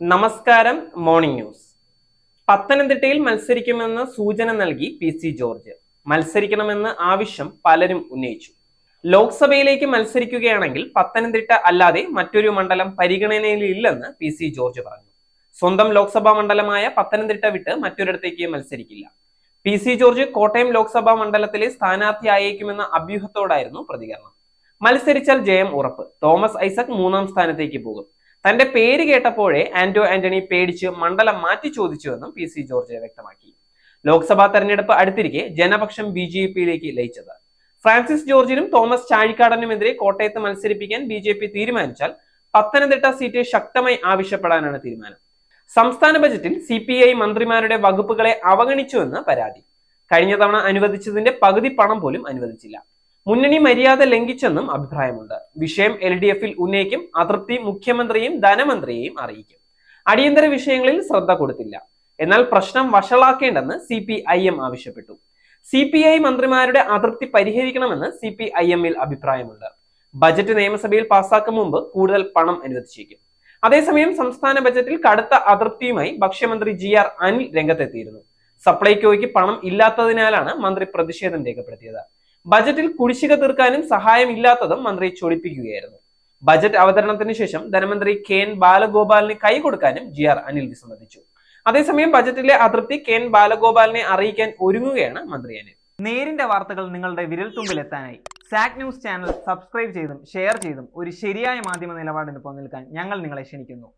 നമസ്കാരം morning news പത്തനംതിട്ടയിൽ മത്സരിക്കുമെന്ന് സൂചന നൽകി പി സി ജോർജ്. മത്സരിക്കണമെന്ന് ആവശ്യം പലരും ഉന്നയിച്ചു. ലോക്സഭയിലേക്ക് മത്സരിക്കുകയാണെങ്കിൽ പത്തനംതിട്ട അല്ലാതെ മറ്റൊരു മണ്ഡലം പരിഗണനയിലില്ലെന്ന് പി സി ജോർജ് പറഞ്ഞു. സ്വന്തം ലോക്സഭാ മണ്ഡലമായ പത്തനംതിട്ട വിട്ട് മറ്റൊരിടത്തേക്ക് മത്സരിക്കില്ല. P C George Kottayam Lok Sabha മണ്ഡലത്തിലെ സ്ഥാനാർത്ഥിയായേക്കുമെന്ന അഭ്യൂഹത്തോടായിരുന്നു പ്രതികരണം. മത്സരിച്ചാൽ ജയം ഉറപ്പ്. തോമസ് ഐസക് മൂന്നാം സ്ഥാനത്തേക്ക് പോകും. തന്റെ പേര് കേട്ടപ്പോഴേ ആന്റോ ആന്റണി പേടിച്ച് മണ്ഡലം മാറ്റി ചോദിച്ചുവെന്നും പി സി ജോർജ് വ്യക്തമാക്കി. ലോക്സഭാ തെരഞ്ഞെടുപ്പ് അടുത്തിരിക്കെ ജനപക്ഷം ബി ജെ പിയിലേക്ക് ലയിച്ചത്. ഫ്രാൻസിസ് ജോർജിനും തോമസ് ചാഴിക്കാടനുമെതിരെ കോട്ടയത്ത് മത്സരിപ്പിക്കാൻ ബി ജെ പി തീരുമാനിച്ചാൽ പത്തനംതിട്ട സീറ്റ് ശക്തമായി ആവശ്യപ്പെടാനാണ് തീരുമാനം. സംസ്ഥാന ബജറ്റിൽ സി പി ഐ മന്ത്രിമാരുടെ വകുപ്പുകളെ അവഗണിച്ചുവെന്ന് പരാതി. കഴിഞ്ഞ തവണ അനുവദിച്ചതിന്റെ പകുതി പണം പോലും അനുവദിച്ചില്ല. മുന്നണി മര്യാദ ലംഘിച്ചെന്നും അഭിപ്രായമുണ്ട്. വിഷയം എൽ ഡി എഫിൽ ഉന്നയിക്കും അതൃപ്തി മുഖ്യമന്ത്രിയെയും ധനമന്ത്രിയെയും അറിയിക്കും. അടിയന്തര വിഷയങ്ങളിൽ ശ്രദ്ധ കൊടുത്തില്ല. എന്നാൽ പ്രശ്നം വഷളാക്കേണ്ടെന്ന് സി പി ഐ എം ആവശ്യപ്പെട്ടു. സി പി ഐ മന്ത്രിമാരുടെ അതൃപ്തി പരിഹരിക്കണമെന്ന് സി പി ഐ എമ്മിൽ അഭിപ്രായമുണ്ട്. ബജറ്റ് നിയമസഭയിൽ പാസാക്കും മുമ്പ് കൂടുതൽ പണം അനുവദിച്ചേക്കും. അതേസമയം സംസ്ഥാന ബജറ്റിൽ കടുത്ത അതൃപ്തിയുമായി ഭക്ഷ്യമന്ത്രി ജി ആർ അനിൽ രംഗത്തെത്തിയിരുന്നു. സപ്ലൈകോയ്ക്ക് പണം ഇല്ലാത്തതിനാലാണ് മന്ത്രി പ്രതിഷേധം രേഖപ്പെടുത്തിയത്. ബജറ്റിൽ കുടിശ്ശിക തീർക്കാനും സഹായം ഇല്ലാത്തതും മന്ത്രി ചൊടിപ്പിക്കുകയായിരുന്നു. ബജറ്റ് അവതരണത്തിന് ശേഷം ധനമന്ത്രി കെ എൻ ബാലഗോപാലിന് കൈ കൊടുക്കാനും ജി ആർ അനിൽ വിസമ്മതിച്ചു അതേസമയം ബജറ്റിലെ അതൃപ്തി കെ എൻ ബാലഗോപാലിനെ അറിയിക്കാൻ ഒരുങ്ങുകയാണ് മന്ത്രി അനിൽ. നേരിന്റെ വാർത്തകൾ നിങ്ങളുടെ വിരൽത്തുമ്പിൽ എത്താനായി സാക് ന്യൂസ് ചാനൽ സബ്സ്ക്രൈബ് ചെയ്തും ഷെയർ ചെയ്തും ഒരു ശരിയായ മാധ്യമ നിലപാടിന് പോകാൻ ഞങ്ങൾ നിങ്ങളെ ക്ഷണിക്കുന്നു.